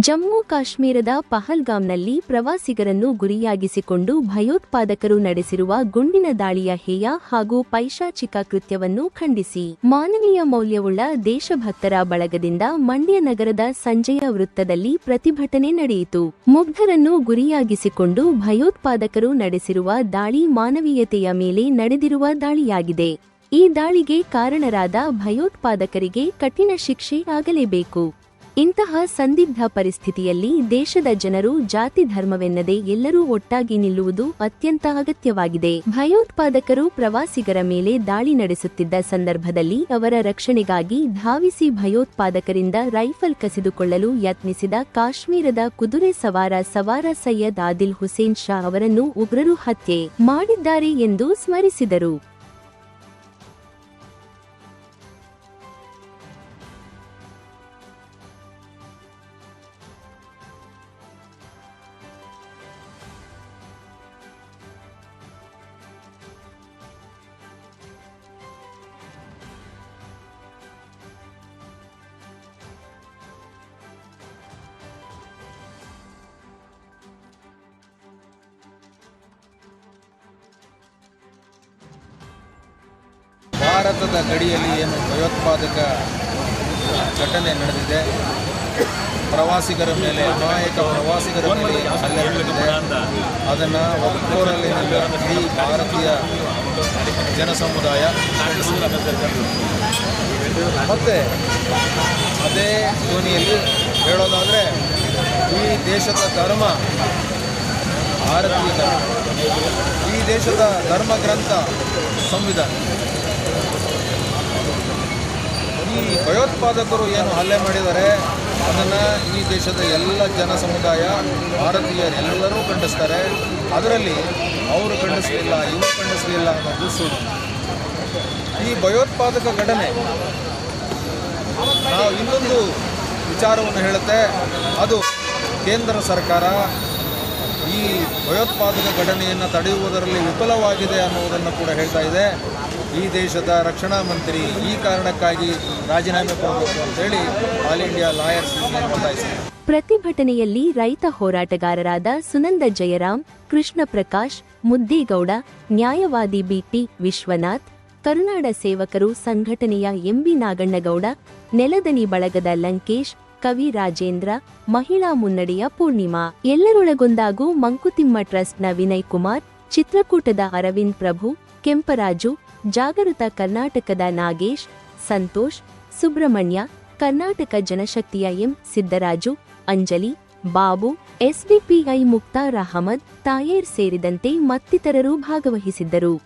ಜಮ್ಮು ಕಾಶ್ಮೀರದ ಪಹಲ್ಗಾಮ್ನಲ್ಲಿ ಪ್ರವಾಸಿಗರನ್ನು ಗುರಿಯಾಗಿಸಿಕೊಂಡು ಭಯೋತ್ಪಾದಕರು ನಡೆಸಿರುವ ಗುಂಡಿನ ದಾಳಿಯ ಹೇಯ ಹಾಗೂ ಪೈಶಾಚಿಕ ಕೃತ್ಯವನ್ನು ಖಂಡಿಸಿ. ಮಾನವೀಯ ಮೌಲ್ಯವುಳ್ಳ ದೇಶಭಕ್ತರ ಬಳಗದಿಂದ ಮಂಡ್ಯ ನಗರದ ಸಂಜಯ ವೃತ್ತದಲ್ಲಿ ಪ್ರತಿಭಟನೆ ನಡೆಯಿತು. ಮುಗ್ಧರನ್ನು ಗುರಿಯಾಗಿಸಿಕೊಂಡು ಭಯೋತ್ಪಾದಕರು ನಡೆಸಿರುವ ದಾಳಿ ಮಾನವೀಯತೆಯ ಮೇಲೆ ನಡೆದಿರುವ ದಾಳಿಯಾಗಿದೆ. ಈ ದಾಳಿಗೆ ಕಾರಣರಾದ ಭಯೋತ್ಪಾದಕರಿಗೆ ಕಠಿಣ ಶಿಕ್ಷೆ ಆಗಲೇಬೇಕು. ಇಂತಹ ಸಂದಿಗ್ಧ ಪರಿಸ್ಥಿತಿಯಲ್ಲಿ ದೇಶದ ಜನರು ಜಾತಿ ಧರ್ಮವೆನ್ನದೆ ಎಲ್ಲರೂ ಒಟ್ಟಾಗಿ ನಿಲ್ಲುವುದು ಅತ್ಯಂತ ಅಗತ್ಯವಾಗಿದೆ. ಭಯೋತ್ಪಾದಕರು ಪ್ರವಾಸಿಗರ ಮೇಲೆ ದಾಳಿ ನಡೆಸುತ್ತಿದ್ದ ಸಂದರ್ಭದಲ್ಲಿ ಅವರ ರಕ್ಷಣೆಗಾಗಿ ಧಾವಿಸಿ ಭಯೋತ್ಪಾದಕರಿಂದ ರೈಫಲ್ ಕಸಿದುಕೊಳ್ಳಲು ಯತ್ನಿಸಿದ ಕಾಶ್ಮೀರದ ಕುದುರೆ ಸವಾರ ಸವಾರ ಸೈಯದ್ ಆದಿಲ್ ಹುಸೇನ್ ಶಾ ಅವರನ್ನು ಉಗ್ರರು ಹತ್ಯೆ ಮಾಡಿದ್ದಾರೆ ಎಂದು ಸ್ಮರಿಸಿದರು. ಭಾರತದ ಗಡಿಯಲ್ಲಿ ಏನು ಭಯೋತ್ಪಾದಕ ಘಟನೆ ನಡೆದಿದೆ, ಪ್ರವಾಸಿಗರ ಮೇಲೆ, ಅಮಾಯಕ ಪ್ರವಾಸಿಗರ ಮೇಲೆ ಹಲ್ಲೆ ನಡೆದಿದೆ, ಅದನ್ನು ಒಕ್ಕೋರಲ್ಲಿ ಇಡೀ ಭಾರತೀಯ ಜನ ಸಮುದಾಯ ಮತ್ತು ಅದೇ ಧ್ವನಿಯಲ್ಲಿ ಹೇಳೋದಾದರೆ ಈ ದೇಶದ ಧರ್ಮ ಭಾರತೀಯ ಈ ದೇಶದ ಧರ್ಮ ಗ್ರಂಥ ಸಂವಿಧಾನ. ಈ ಭಯೋತ್ಪಾದಕರು ಏನು ಹಲ್ಲೆ ಮಾಡಿದ್ದಾರೆ, ಅದನ್ನು ಈ ದೇಶದ ಎಲ್ಲ ಜನ ಸಮುದಾಯ, ಭಾರತೀಯರೆಲ್ಲರೂ ಖಂಡಿಸ್ತಾರೆ. ಅದರಲ್ಲಿ ಅವರು ಖಂಡಿಸಲಿಲ್ಲ, ಇವರು ಖಂಡಿಸಲಿಲ್ಲ ಅನ್ನೋದು ಸುಳ್ಳು ಈ ಭಯೋತ್ಪಾದಕ ಘಟನೆ ನಾವು ಇನ್ನೊಂದು ವಿಚಾರವನ್ನು ಹೇಳುತ್ತೆ. ಅದು ಕೇಂದ್ರ ಸರ್ಕಾರ ಈ ಭಯೋತ್ಪಾದಕ ಘಟನೆಯನ್ನು ತಡೆಯುವುದರಲ್ಲಿ ವಿಫಲವಾಗಿದೆ ಅನ್ನುವುದನ್ನು ಕೂಡ ಹೇಳ್ತಾ ಇದೆ. ಈ ದೇಶದ ರಕ್ಷಣಾ ಮಂತ್ರಿ ಈ ಕಾರಣಕ್ಕಾಗಿ ರಾಜೀನಾಮೆ ಕೊಡಬೇಕು ಅಂತೇಳಿ ಆಲ್ ಇಂಡಿಯಾ ಲಾಯರ್ಸ್ ಪ್ರತಿಭಟನೆಯಲ್ಲಿ ರೈತ ಹೋರಾಟಗಾರರಾದ ಸುನಂದ ಜಯರಾಮ್, ಕೃಷ್ಣ ಪ್ರಕಾಶ್, ಮುದ್ದೇಗೌಡ, ನ್ಯಾಯವಾದಿ ಬಿಟಿ ವಿಶ್ವನಾಥ್, ಕರುನಾಡ ಸೇವಕರು ಸಂಘಟನೆಯ ಎಂಬಿ ನಾಗಣ್ಣಗೌಡ, ನೆಲದನಿ ಬಳಗದ ಲಂಕೇಶ್, ಕವಿ ರಾಜೇಂದ್ರ, ಮಹಿಳಾ ಮುನ್ನಡೆಯ ಪೂರ್ಣಿಮಾ. ಎಲ್ಲರೊಳಗೊಂದಾಗೂ ಮಂಕುತಿಮ್ಮ ಟ್ರಸ್ಟ್ನ ವಿನಯ್ ಕುಮಾರ್, ಚಿತ್ರಕೂಟದ ಅರವಿಂದ್ ಪ್ರಭು, ಕೆಂಪರಾಜು ಜಾಗೃತ ಕರ್ನಾಟಕದ ನಾಗೇಶ್, ಸಂತೋಷ್, ಸುಬ್ರಹ್ಮಣ್ಯ, ಕರ್ನಾಟಕ ಜನಶಕ್ತಿಯ ಎಂ ಸಿದ್ದರಾಜು, ಅಂಜಲಿ, ಬಾಬು, ಎಸ್ಡಿಪಿಐ ಮುಕ್ತಾರ್ ಅಹಮದ್ ತಾಯೇರ್ ಸೇರಿದಂತೆ ಮತ್ತಿತರರು ಭಾಗವಹಿಸಿದ್ದರು.